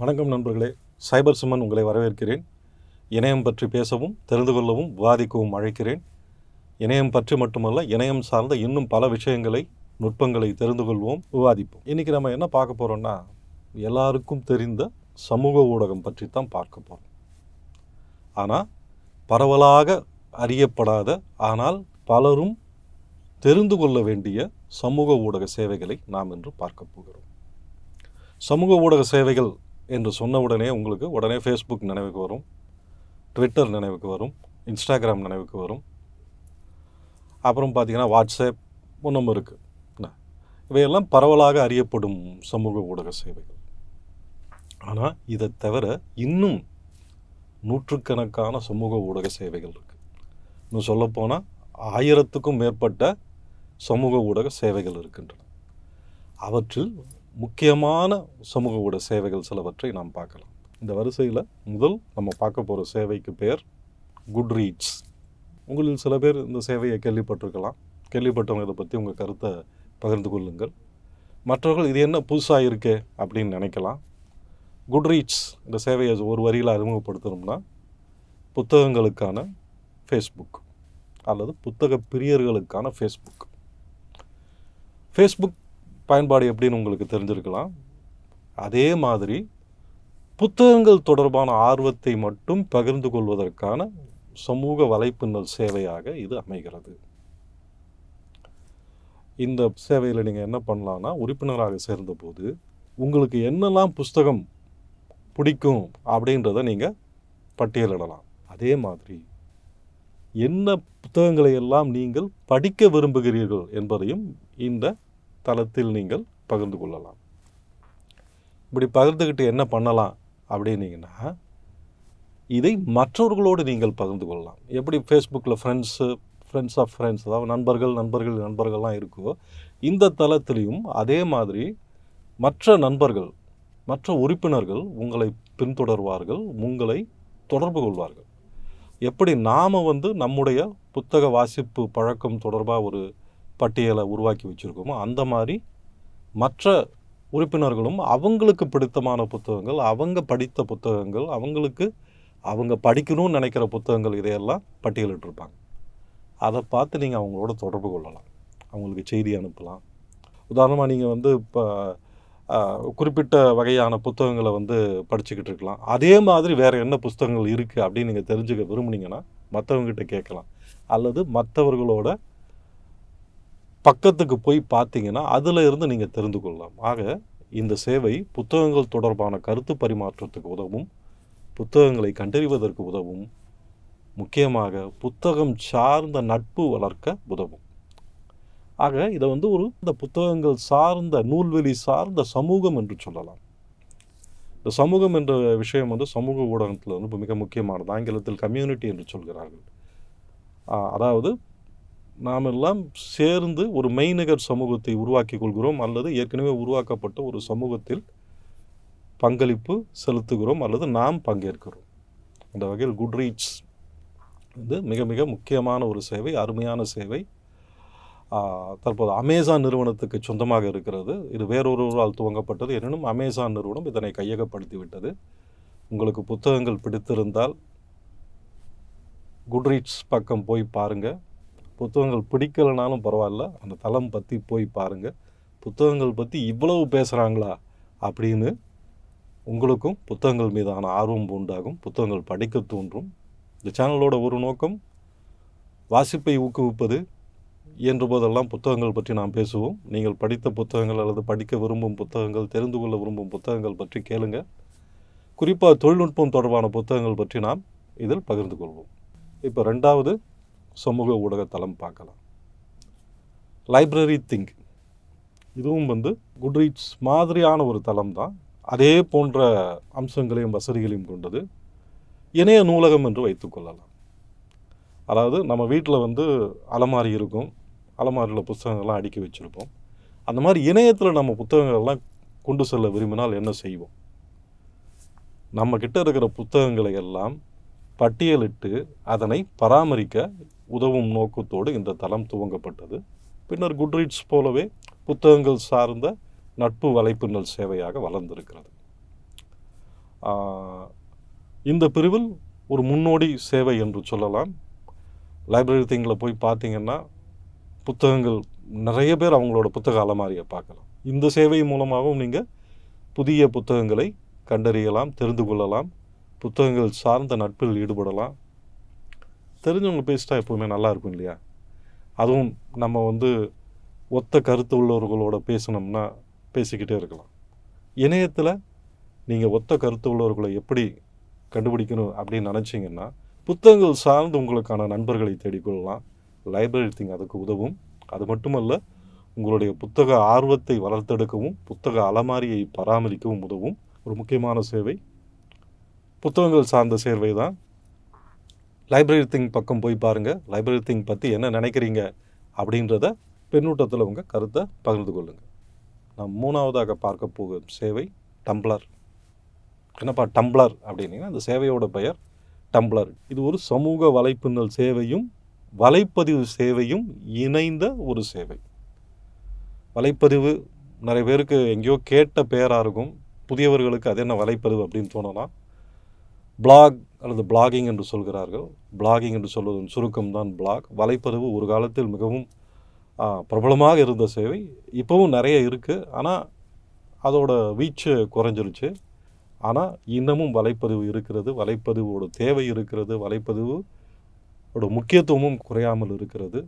வணக்கம் நண்பர்களே. சைபர் சுமன் உங்களை வரவேற்கிறேன். இணையம் பற்றி பேசவும் தெரிந்து கொள்ளவும் விவாதிக்கவும் அழைக்கிறேன். இணையம் பற்றி மட்டுமல்ல இணையம் சார்ந்த இன்னும் பல விஷயங்களை நுட்பங்களை தெரிந்து கொள்வோம் விவாதிப்போம். இன்றைக்கி நம்ம என்ன பார்க்க போகிறோம்னா எல்லாருக்கும் தெரிந்த சமூக ஊடகம் பற்றி தான் பார்க்க போகிறோம் ஆனால் பரவலாக அறியப்படாத ஆனால் பலரும் தெரிந்து கொள்ள வேண்டிய சமூக ஊடக சேவைகளை நாம் இன்று பார்க்க போகிறோம். சமூக ஊடக சேவைகள் என்று சொன்ன உடனே உங்களுக்கு உடனே ஃபேஸ்புக் நினைவுக்கு வரும். ட்விட்டர் நினைவுக்கு வரும். இன்ஸ்டாகிராம் நினைவுக்கு வரும். அப்புறம் பார்த்திங்கன்னா வாட்ஸ்அப் ஒன்றும் இருக்குது என்ன? இவையெல்லாம் பரவலாக அறியப்படும் சமூக ஊடக சேவைகள். ஆனால் இதை தவிர இன்னும் நூற்றுக்கணக்கான சமூக ஊடக சேவைகள் இருக்குது இன்னும் சொல்லப்போனால் ஆயிரத்துக்கும் மேற்பட்ட சமூக ஊடக சேவைகள் இருக்கின்றன. அவற்றில் முக்கியமான சமூக ஊட சேவைகள் சிலவற்றை நாம் பார்க்கலாம். இந்த வரிசையில் முதல் நம்ம பார்க்க போகிற சேவைக்கு பெயர் குட் ரீட்ஸ் உங்களில் சில பேர் இந்த சேவையை கேள்விப்பட்டிருக்கலாம். கேள்விப்பட்டவங்க இதை பற்றி உங்கள் கருத்தை பகிர்ந்து கொள்ளுங்கள். மற்றவர்கள் இது என்ன புதுசாக இருக்கே அப்படின்னு நினைக்கலாம். குட் ரீட்ஸ் இந்த சேவையை ஒரு வரியில் அறிமுகப்படுத்தணும்னா புத்தகங்களுக்கான ஃபேஸ்புக் அல்லது புத்தக பிரியர்களுக்கான ஃபேஸ்புக் ஃபேஸ்புக் பயன்பாடு எப்படின்னு உங்களுக்கு தெரிஞ்சிருக்கலாம். அதே மாதிரி புத்தகங்கள் தொடர்பான ஆர்வத்தை மட்டும் பகிர்ந்து கொள்வதற்கான சமூக வலைப்பின்னல் சேவையாக இது அமைகிறது. இந்த சேவையில் நீங்கள் என்ன பண்ணலான்னா உறுப்பினராக சேர்ந்தபோது உங்களுக்கு என்னெல்லாம் புஸ்தகம் பிடிக்கும் அப்படின்றத நீங்கள் பட்டியலிடலாம். அதே மாதிரி என்ன புத்தகங்களை எல்லாம் நீங்கள் படிக்க விரும்புகிறீர்கள் என்பதையும் இந்த தளத்தில் நீங்கள் பகிர்ந்து கொள்ளலாம். இப்படி பகிர்ந்துக்கிட்டு என்ன பண்ணலாம் அப்படின்னீங்கன்னா இதை மற்றவர்களோடு நீங்கள் பகிர்ந்து கொள்ளலாம். எப்படி ஃபேஸ்புக்கில் ஃப்ரெண்ட்ஸு ஃப்ரெண்ட்ஸ் ஆஃப் ஃப்ரெண்ட்ஸ் அதாவது நண்பர்கள் நண்பர்கள் நண்பர்கள்லாம் இருக்கோ இந்த தளத்திலையும் அதே மாதிரி மற்ற நண்பர்கள் மற்ற உறுப்பினர்கள் உங்களை பின்தொடர்வார்கள் உங்களை தொடர்பு கொள்வார்கள். எப்படி நாம் வந்து நம்முடைய புத்தக வாசிப்பு பழக்கம் தொடர்பாக ஒரு பட்டியலை உருவாக்கி வச்சுருக்கோமோ அந்த மாதிரி மற்ற உறுப்பினர்களும் அவங்களுக்கு பிடித்தமான புத்தகங்கள் அவங்க படித்த புத்தகங்கள் அவங்களுக்கு அவங்க படிக்கணும்னு நினைக்கிற புத்தகங்கள் இதையெல்லாம் பட்டியலிட்டிருப்பாங்க. அதை பார்த்து நீங்கள் அவங்களோட தொடர்பு கொள்ளலாம். அவங்களுக்கு செய்தி அனுப்பலாம். உதாரணமாக நீங்கள் வந்து இப்போ குறிப்பிட்ட வகையான புத்தகங்களை வந்து படிச்சுக்கிட்டு இருக்கலாம். அதே மாதிரி வேறு என்ன புஸ்தகங்கள் இருக்குது அப்படின்னு நீங்கள் தெரிஞ்சுக்க விரும்புனீங்கன்னா மற்றவங்ககிட்ட கேட்கலாம். அல்லது மற்றவர்களோட பக்கத்துக்கு போய் பார்த்தீங்கன்னா அதில் இருந்து நீங்கள் தெரிந்து கொள்ளலாம். ஆக இந்த சேவை புத்தகங்கள் தொடர்பான கருத்து பரிமாற்றத்துக்கு உதவும் புத்தகங்களை கண்டறிவதற்கு உதவும் முக்கியமாக புத்தகம் சார்ந்த நட்பு வளர்க்க உதவும். ஆக இதை வந்து ஒரு இந்த புத்தகங்கள் சார்ந்த நூல்வெளி சார்ந்த சமூகம் என்று சொல்லலாம். இந்த சமூகம் என்ற விஷயம் வந்து சமூக ஊடகத்தில் வந்து மிக முக்கியமானது. ஆங்கிலத்தில் கம்யூனிட்டி என்று சொல்கிறார்கள். அதாவது நாம் எல்லாம் சேர்ந்து ஒரு மெய்நிகர் சமூகத்தை உருவாக்கி கொள்கிறோம் அல்லது ஏற்கனவே உருவாக்கப்பட்ட ஒரு சமூகத்தில் பங்களிப்பு செலுத்துகிறோம் அல்லது நாம் பங்கேற்கிறோம். அந்த வகையில் குட்ரீட்ஸ் வந்து மிக மிக முக்கியமான ஒரு சேவை அருமையான சேவை. தற்போது அமேசான் நிறுவனத்துக்கு சொந்தமாக இருக்கிறது. இது வேறொருவரால் துவங்கப்பட்டது. எனினும் அமேசான் நிறுவனம் இதனை கையகப்படுத்தி விட்டது உங்களுக்கு புத்தகங்கள் பிடித்திருந்தால் குட்ரீட்ஸ் பக்கம் போய் பாருங்கள் புத்தகங்கள் பிடிக்கலைனாலும் பரவாயில்ல. அந்த தளம் பற்றி போய் பாருங்கள் புத்தகங்கள் பற்றி இவ்வளவு பேசுகிறாங்களா அப்படின்னு உங்களுக்கும் புத்தகங்கள் மீதான ஆர்வம் உண்டாகும். புத்தகங்கள் படிக்க தோன்றும். இந்த சேனலோட ஒரு நோக்கம் வாசிப்பை ஊக்குவிப்பது இயன்ற போதெல்லாம் புத்தகங்கள் பற்றி நாம் பேசுவோம். நீங்கள் படித்த புத்தகங்கள் அல்லது படிக்க விரும்பும் புத்தகங்கள் தெரிந்து கொள்ள விரும்பும் புத்தகங்கள் பற்றி கேளுங்க. குறிப்பாக தொழில்நுட்பம் தொடர்பான புத்தகங்கள் பற்றி நாம் இதில் பகிர்ந்து கொள்வோம். இப்போ ரெண்டாவது சமூக ஊடகத்தளம் பார்க்கலாம். லைப்ரரி திங்க் இதுவும் வந்து குட்ரீட்ஸ் மாதிரியான ஒரு தளம் தான். அதே போன்ற அம்சங்களையும் வசதிகளையும் கொண்டது. இணைய நூலகம் என்று வைத்துக்கொள்ளலாம் அதாவது நம்ம வீட்டில் வந்து அலமாரி இருக்கும். அலமாரியில் புத்தகங்கள்லாம் அடுக்கி வச்சுருப்போம். அந்த மாதிரி இணையத்தில் நம்ம புத்தகங்கள்லாம் கொண்டு செல்ல விரும்பினால் என்ன செய்வோம்? நம்ம கிட்ட இருக்கிற புத்தகங்களை எல்லாம் பட்டியலிட்டு அதனை பராமரிக்க உதவும் நோக்கத்தோடு இந்த தளம் துவங்கப்பட்டது. பின்னர் குட்ரீட்ஸ் போலவே புத்தகங்கள் சார்ந்த நட்பு வலைப்பின்னல் சேவையாக வளர்ந்திருக்கிறது. இந்த பிரிவில் ஒரு முன்னோடி சேவை என்று சொல்லலாம். லைப்ரரி திங்கில் போய் பார்த்தீங்கன்னா புத்தகங்கள் நிறைய பேர் அவங்களோட புத்தக அலமாரியை பார்க்கலாம். இந்த சேவை மூலமாகவும் நீங்கள் புதிய புத்தகங்களை கண்டறியலாம் தெரிந்து கொள்ளலாம் புத்தகங்கள் சார்ந்த நட்பில் ஈடுபடலாம் தெரிஞ்சவங்க பேசிட்டா எப்பவுமே நல்லா இருக்கும் இல்லையா? அதுவும் நம்ம வந்து ஒத்த கருத்து உள்ளவர்களோட பேசணும்னா பேசிக்கிட்டே இருக்கலாம். இணையத்தில் நீங்கள் ஒத்த கருத்து உள்ளவர்களை எப்படி கண்டுபிடிக்கணும் அப்படின்னு நினச்சிங்கன்னா புத்தகங்கள் சார்ந்து உங்களுக்கான நண்பர்களை தேடிக்கொள்ளலாம். லைப்ரரி திங் அதுக்கு உதவும். அது மட்டுமல்ல உங்களுடைய புத்தக ஆர்வத்தை வளர்த்தெடுக்கவும் புத்தக அலமாரியை பராமரிக்கவும் உதவும். ஒரு முக்கியமான சேவை. புத்தகங்கள் சார்ந்த சேர்வை தான். லைப்ரரி திங் பக்கம் போய் பாருங்கள் லைப்ரரி திங் பற்றி என்ன நினைக்கிறீங்க அப்படின்றத பின்னூட்டத்தில் உங்கள் கருத்தை பகிர்ந்து கொள்ளுங்கள் நான் மூணாவதாக பார்க்க போகும் சேவை டம்ளர் என்னப்பா டம்ளர் அப்படின்னீங்கன்னா அந்த சேவையோட பெயர் டம்ளர் இது ஒரு சமூக வலைப்பின்னல் சேவையும் வலைப்பதிவு சேவையும் இணைந்த ஒரு சேவை. வலைப்பதிவு நிறைய பேருக்கு எங்கேயோ கேட்ட பெயராக இருக்கும். புதியவர்களுக்கு அது என்ன வலைப்பதிவு அப்படின்னு தோணலாம் பிளாக் அல்லது பிளாகிங் என்று சொல்கிறார்கள். பிளாகிங் என்று சொல்வதன் சுருக்கம் தான் பிளாக் வலைப்பதிவு ஒரு காலத்தில் மிகவும் பிரபலமாக இருந்த சேவை. இப்போவும் நிறைய இருக்குது ஆனால் அதோட வீச்சு குறைஞ்சிருச்சு. ஆனால் இன்னமும் வலைப்பதிவு இருக்கிறது. வலைப்பதிவோட தேவை இருக்கிறது. வலைப்பதிவு ஒரு முக்கியத்துவமும் குறையாமல் இருக்கிறது.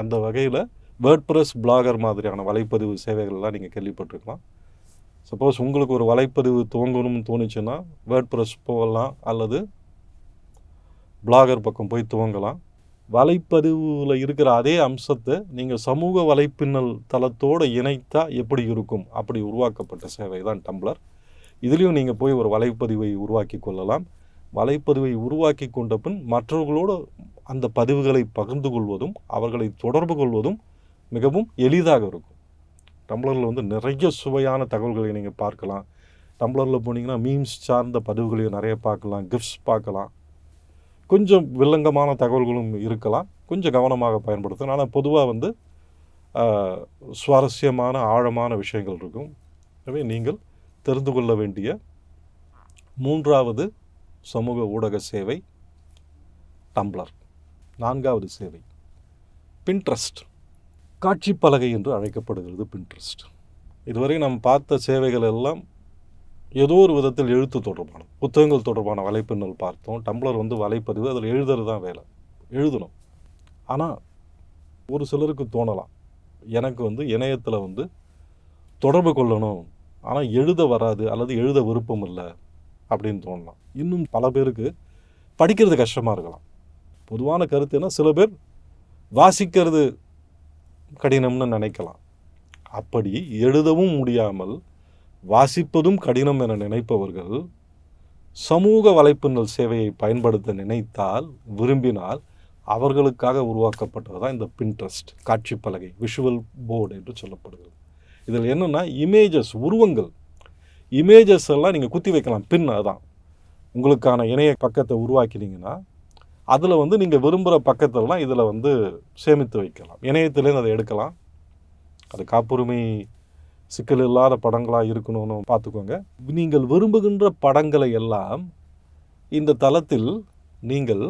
அந்த வகையில் வேர்ட்பிரஸ் பிளாகர் மாதிரியான வலைப்பதிவு சேவைகள்லாம் நீங்கள் கேள்விப்பட்டிருக்கலாம். சப்போஸ் உங்களுக்கு ஒரு வலைப்பதிவு துவங்கணும்னு தோணுச்சுன்னா வேர்ட் ப்ரெஸ் போகலாம் அல்லது பிளாகர் பக்கம் போய் துவங்கலாம். வலைப்பதிவில் இருக்கிற அதே அம்சத்தை நீங்கள் சமூக வலைப்பின்னல் தளத்தோடு இணைத்தா எப்படி இருக்கும்? அப்படி உருவாக்கப்பட்ட சேவை தான் டம்ளர் இதுலேயும் நீங்கள் போய் ஒரு வலைப்பதிவை உருவாக்கி கொள்ளலாம். வலைப்பதிவை உருவாக்கி கொண்ட பின் மற்றவர்களோடு அந்த பதிவுகளை பகிர்ந்து கொள்வதும் அவர்களை தொடர்பு கொள்வதும் மிகவும் எளிதாக இருக்கும். டம்ளரில் வந்து நிறைய சுவையான தகவல்களை நீங்கள் பார்க்கலாம். டம்ளரில் போனீங்கன்னா மீம்ஸ் சார்ந்த பதிவுகளையும் நிறைய பார்க்கலாம் கிஃப்ட்ஸ் பார்க்கலாம். கொஞ்சம் வில்லங்கமான தகவல்களும் இருக்கலாம். கொஞ்சம் கவனமாக பயன்படுத்தணும் ஆனால் பொதுவாக வந்து சுவாரஸ்யமான ஆழமான விஷயங்கள் இருக்கும். எனவே நீங்கள் தெரிந்து கொள்ள வேண்டிய மூன்றாவது சமூக ஊடக சேவை டம்ளர். நான்காவது சேவை பின்ட்ரஸ்ட் காட்சி பலகை என்று அழைக்கப்படுகிறது பின்ட்ரெஸ்ட் இதுவரை நாம் பார்த்த சேவைகள் எல்லாம் ஏதோ ஒரு விதத்தில் எழுத்து தொடர்பான புத்தகங்கள் தொடர்பான வலைப்பின்னல் பார்த்தோம். டம்ளர் வந்து வலைப்பதிவு அதில் எழுதுறது தான் வேலை. எழுதணும். ஆனால் ஒரு சிலருக்கு தோணலாம். எனக்கு வந்து இணையத்தில் வந்து தொடர்பு கொள்ளணும். ஆனால் எழுத வராது அல்லது எழுத விருப்பம் இல்லை அப்படின்னு தோணலாம். இன்னும் பல பேருக்கு படிக்கிறது கஷ்டமாக இருக்கலாம். பொதுவான கருத்து என்ன? சில பேர் வாசிக்கிறது கடினம்னு நினைக்கலாம். அப்படி எழுதவும் முடியாமல் வாசிப்பதும் கடினம் என நினைப்பவர்கள் சமூக வலைப்பின்னல் சேவையை பயன்படுத்த நினைத்தால் விரும்பினால் அவர்களுக்காக உருவாக்கப்பட்டது தான் இந்த பின்ட்ரஸ்ட் காட்சி பலகை விஷுவல் போர்டு என்று சொல்லப்படுகிறது. இதில் என்னென்னா இமேஜஸ் உருவங்கள். இமேஜஸ் எல்லாம் நீங்கள் குத்தி வைக்கலாம். பின் அதுதான் உங்களுக்கான இணைய பக்கத்தை உருவாக்கினீங்கன்னா அதில் வந்து நீங்கள் விரும்புகிற பக்கத்திலலாம் இதில் வந்து சேமித்து வைக்கலாம். இணையத்திலேருந்து அதை எடுக்கலாம். அது காப்புரிமை சிக்கல் இல்லாத படங்களாக இருக்கணும்னு பார்த்துக்கோங்க. நீங்கள் விரும்புகின்ற படங்களை எல்லாம் இந்த தளத்தில் நீங்கள்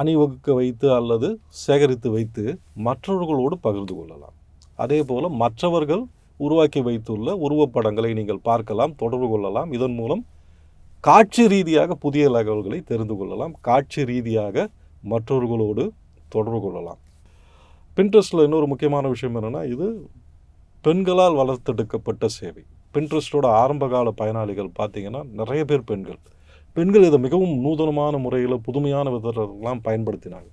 அணிவகுக்க வைத்து அல்லது சேகரித்து வைத்து மற்றவர்களோடு பகிர்ந்து கொள்ளலாம். அதே போல் மற்றவர்கள் உருவாக்கி வைத்துள்ள உருவப்படங்களை நீங்கள் பார்க்கலாம் தொடர்பு கொள்ளலாம். இதன் மூலம் காட்சி ரீதியாக புதிய தகவல்களை தெரிந்து கொள்ளலாம். காட்சி ரீதியாக மற்றவர்களோடு தொடர்பு கொள்ளலாம். பின்ட்ரெஸ்ட்டில் இன்னொரு முக்கியமான விஷயம் என்னென்னா இது பெண்களால் வளர்த்தெடுக்கப்பட்ட சேவை. பின்ட்ரெஸ்டோட ஆரம்பகால பயனாளிகள் பார்த்திங்கன்னா நிறைய பேர் பெண்கள். பெண்கள் இதை மிகவும் நூதனமான முறையில் புதுமையான விதத்தெல்லாம் பயன்படுத்தினாங்க.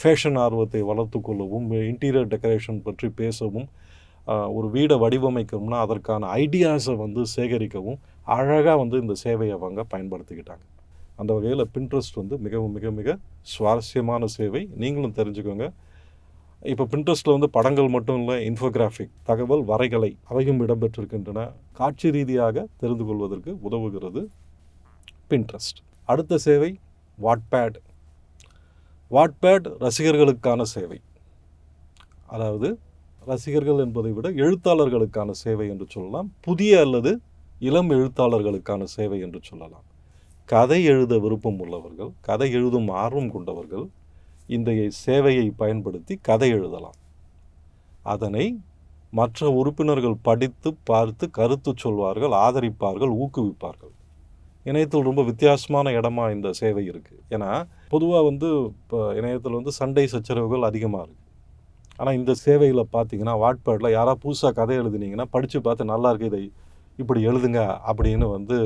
ஃபேஷன் ஆர்வத்தை வளர்த்து கொள்ளவும் இன்டீரியர் டெக்கரேஷன் பற்றி பேசவும் ஒரு வீடை வடிவமைக்கணும்னா அதற்கான ஐடியாஸை வந்து சேகரிக்கவும் அழகாக வந்து இந்த சேவையை அவங்க பயன்படுத்திக்கிட்டாங்க. அந்த வகையில் பின்ட்ரெஸ்ட் வந்து மிகவும் மிக மிக சுவாரஸ்யமான சேவை. நீங்களும் தெரிஞ்சுக்கோங்க. இப்போ பின்ட்ரெஸ்ட்டில் வந்து படங்கள் மட்டும் இல்லை இன்ஃபோகிராஃபிக் தகவல் வரைகலை அவையும் இடம்பெற்றிருக்கின்றன. காட்சி ரீதியாக தெரிந்து கொள்வதற்கு உதவுகிறது பின்ட்ரெஸ்ட் அடுத்த சேவை வாட்பேட் வாட்பேட் ரசிகர்களுக்கான சேவை. அதாவது ரசிகர்கள் என்பதை விட எழுத்தாளர்களுக்கான சேவை என்று சொல்லலாம். புதிய அல்லது இளம் எழுத்தாளர்களுக்கான சேவை என்று சொல்லலாம். கதை எழுத விருப்பம் உள்ளவர்கள் கதை எழுதும் ஆர்வம் கொண்டவர்கள் இந்த சேவையை பயன்படுத்தி கதை எழுதலாம். அதனை மற்ற உறுப்பினர்கள் படித்து பார்த்து கருத்து சொல்வார்கள் ஆதரிப்பார்கள் ஊக்குவிப்பார்கள். இணையத்தில் ரொம்ப வித்தியாசமான இடமா இந்த சேவை இருக்குது ஏன்னா பொதுவாக வந்து இப்போ இணையத்தில் வந்து சண்டை சச்சரவுகள் அதிகமாக இருக்குது ஆனால் இந்த சேவையில் பார்த்தீங்கன்னா வாட்பேடில் யாராவது புதுசாக கதை எழுதுனீங்கன்னா படித்து பார்த்து நல்லா இதை இப்படி எழுதுங்க அப்படின்னு வந்து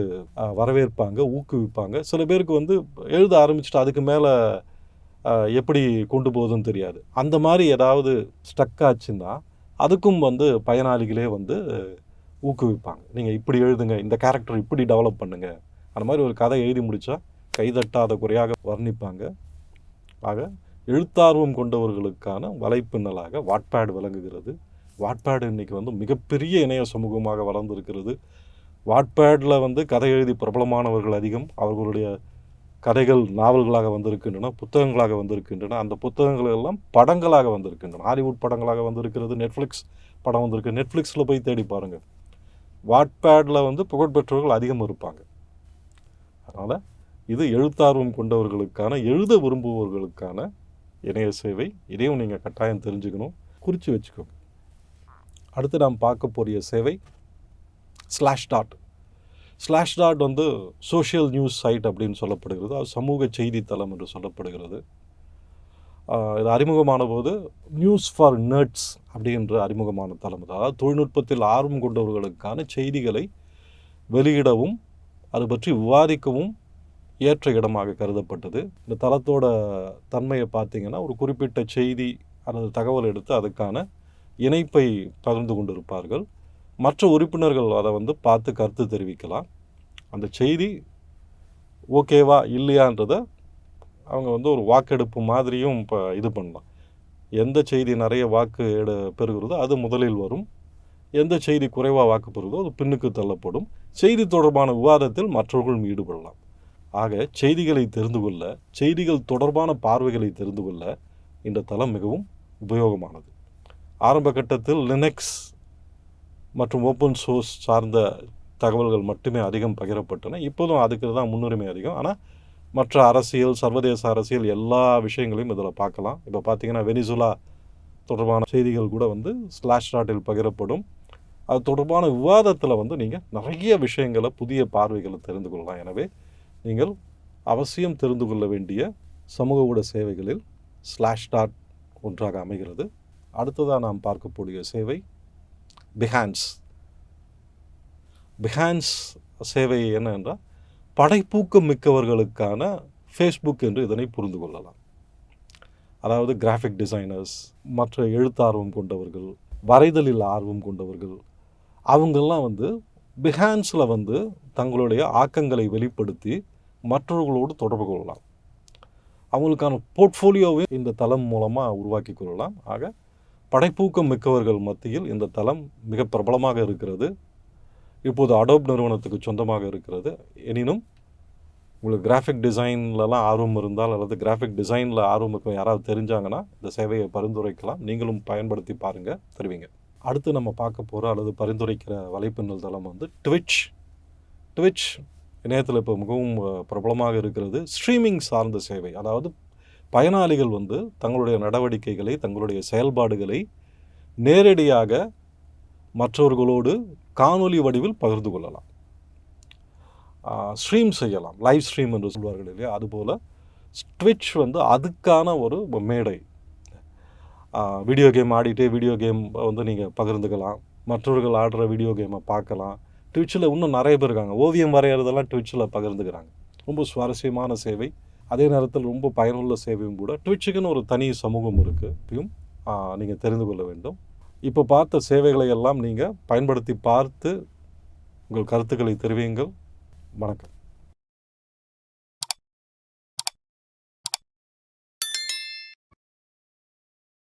வரவேற்பாங்க ஊக்குவிப்பாங்க. சில பேருக்கு வந்து எழுத ஆரம்பிச்சுட்டு அதுக்கு மேலே எப்படி கொண்டு போகுதுன்னு தெரியாது. அந்த மாதிரி ஏதாவது ஸ்டக் ஆச்சுன்னா அதுக்கும் வந்து பயனாளிகளே வந்து ஊக்குவிப்பாங்க. நீங்கள் இப்படி எழுதுங்க இந்த கேரக்டர் இப்படி டெவலப் பண்ணுங்க அந்த மாதிரி ஒரு கதை எழுதி முடித்தா கைதட்டாத குறையாக வர்ணிப்பாங்க. ஆக எழுத்தார்வம் கொண்டவர்களுக்கான வலைப்பின்னலாக வாட்பேட் விளங்குகிறது. வாட்பேட் இன்னைக்கு வந்து மிகப்பெரிய இணைய சமூகமாக வளர்ந்திருக்கிறது. வாட்பேடில் வந்து கதை எழுதி பிரபலமானவர்கள் அதிகம். அவர்களுடைய கதைகள் நாவல்களாக வந்திருக்கின்றன புத்தகங்களாக வந்திருக்கின்றன. அந்த புத்தகங்கள் எல்லாம் படங்களாக வந்திருக்கின்றன. ஹாலிவுட் படங்களாக வந்திருக்கிறது நெட்ஃப்ளிக்ஸ் படம் வந்திருக்கு. நெட்ஃப்ளிக்ஸில் போய் தேடி பாருங்கள் வாட்பேடில் வந்து புகழ்பெற்றவர்கள் அதிகம் இருப்பாங்க. அதனால் இது எழுத்தார்வம் கொண்டவர்களுக்கான எழுத விரும்புபவர்களுக்கான இணைய சேவை இதையும் நீங்கள் கட்டாயம் தெரிஞ்சுக்கணும். குறித்து வச்சுக்கோங்க அடுத்து நாம் பார்க்க போகிற சேவை ஸ்லாஷ் டாட் ஸ்லாஷ் டாட் வந்து சோஷியல் நியூஸ் சைட் அப்படின்னு சொல்லப்படுகிறது. அது சமூக செய்தித்தளம் என்று சொல்லப்படுகிறது. இது அறிமுகமான போது நியூஸ் ஃபார் நர்ட்ஸ் அப்படின்ற அறிமுகமான தளம் அதாவது தொழில்நுட்பத்தில் ஆர்வம் கொண்டவர்களுக்கான செய்திகளை வெளியிடவும் அது பற்றி விவாதிக்கவும் ஏற்ற இடமாக கருதப்பட்டது. இந்த தளத்தோட தன்மையை பார்த்தீங்கன்னா ஒரு குறிப்பிட்ட செய்தி அல்லது தகவல் எடுத்து அதுக்கான இணைப்பை பகிர்ந்து கொண்டிருப்பார்கள். மற்ற உறுப்பினர்கள் அதை வந்து பார்த்து கருத்து தெரிவிக்கலாம். அந்த செய்தி ஓகேவா இல்லையான்றதை அவங்க வந்து ஒரு வாக்கெடுப்பு மாதிரியும் இப்போ இது பண்ணலாம். எந்த செய்தி நிறைய வாக்கு எடு பெறுகிறதோ அது முதலில் வரும். எந்த செய்தி குறைவாக வாக்கு பெறுகிறதோ அது பின்னுக்கு தள்ளப்படும். செய்தி தொடர்பான விவாதத்தில் மற்றவர்களும் ஈடுபடலாம். ஆக செய்திகளை தெரிந்து கொள்ள செய்திகள் தொடர்பான பார்வைகளை தெரிந்து கொள்ள இந்த தளம் மிகவும் உபயோகமானது. ஆரம்ப கட்டத்தில் லினக்ஸ் மற்றும் ஓப்பன் சோர்ஸ் சார்ந்த தகவல்கள் மட்டுமே அதிகம் பகிரப்பட்டன. இப்போதும் அதுக்கு தான் முன்னுரிமை அதிகம். ஆனால் மற்ற அரசியல் சர்வதேச அரசியல் எல்லா விஷயங்களையும் இதில் பார்க்கலாம். இப்போ பார்த்தீங்கன்னா வெனிசுலா தொடர்பான செய்திகள் கூட வந்து ஸ்லாஷ் நாட்டில் பகிரப்படும். அது தொடர்பான விவாதத்தில் வந்து நீங்கள் நிறைய விஷயங்களை புதிய பார்வைகளை தெரிந்து கொள்ளலாம். எனவே நீங்கள் அவசியம் தெரிந்து கொள்ள வேண்டிய சமூக ஊட சேவைகளில் ஸ்லாஷ் டாட் ஒன்றாக அமைகிறது. அடுத்ததாக நாம் பார்க்கக்கூடிய சேவை பிஹான்ஸ் பிஹான்ஸ் சேவை என்ன என்றால் படைப்பூக்கம் மிக்கவர்களுக்கான ஃபேஸ்புக் என்று இதனை புரிந்து கொள்ளலாம். அதாவது கிராஃபிக் டிசைனர்ஸ் மற்ற எழுத்தார்வம் கொண்டவர்கள் வரைதலில் ஆர்வம் கொண்டவர்கள் அவங்கெல்லாம் வந்து பிஹான்ஸில் வந்து தங்களுடைய ஆக்கங்களை வெளிப்படுத்தி மற்றவர்களோடு தொடர்பு கொள்ளலாம். அவங்களுக்கான போர்ட்ஃபோலியோவை இந்த தளம் மூலமாக உருவாக்கி கொள்ளலாம். ஆக படைப்பூக்கம் மிக்கவர்கள் மத்தியில் இந்த தளம் மிக பிரபலமாக இருக்கிறது. இப்போது அடோப் நிறுவனத்துக்கு சொந்தமாக இருக்கிறது. எனினும் உங்களுக்கு கிராஃபிக் டிசைன்லலாம் ஆர்வம் இருந்தால் அல்லது கிராஃபிக் டிசைனில் ஆர்வம் இருக்க யாராவது தெரிஞ்சாங்கன்னா இந்த சேவையை பரிந்துரைக்கலாம். நீங்களும் பயன்படுத்தி பாருங்கள் தருவீங்க. அடுத்து நம்ம பார்க்க போகிற அல்லது பரிந்துரைக்கிற வலைப்பின்னல் தளம் வந்து ட்விட்ச் ட்விட்ச் இணையத்தில் இப்போ மிகவும் பிரபலமாக இருக்கிறது ஸ்ட்ரீமிங் சார்ந்த சேவை. அதாவது பயனாளிகள் வந்து தங்களுடைய நடவடிக்கைகளை தங்களுடைய செயல்பாடுகளை நேரடியாக மற்றவர்களோடு காணொலி வடிவில் பகிர்ந்து கொள்ளலாம். ஸ்ட்ரீம் செய்யலாம். லைவ் ஸ்ட்ரீம் என்று சொல்வார்கள் இல்லையா? அதுபோல் ட்விட்ச் வந்து அதுக்கான ஒரு மேடை. வீடியோ கேம் ஆடிட்டே வீடியோ கேம் வந்து நீங்கள் பகிர்ந்துக்கலாம். மற்றவர்கள் ஆடுற வீடியோ கேமை பார்க்கலாம். ட்விட்சில் இன்னும் நிறைய பேர் இருக்காங்க. ஓவியம் வரைகிறதெல்லாம் ட்விட்சில் பகிர்ந்துக்கிறாங்க. ரொம்ப சுவாரஸ்யமான சேவை. அதே நேரத்தில் ரொம்ப பயனுள்ள சேவையும் கூட. ட்விட்சுக்குன்னு ஒரு தனி சமூகம் இருக்குது இப்பயும் நீங்கள் தெரிந்து கொள்ள வேண்டும். இப்போ பார்த்த சேவைகளை எல்லாம் நீங்கள் பயன்படுத்தி பார்த்து உங்கள் கருத்துக்களை தெரிவியுங்கள். வணக்கம்.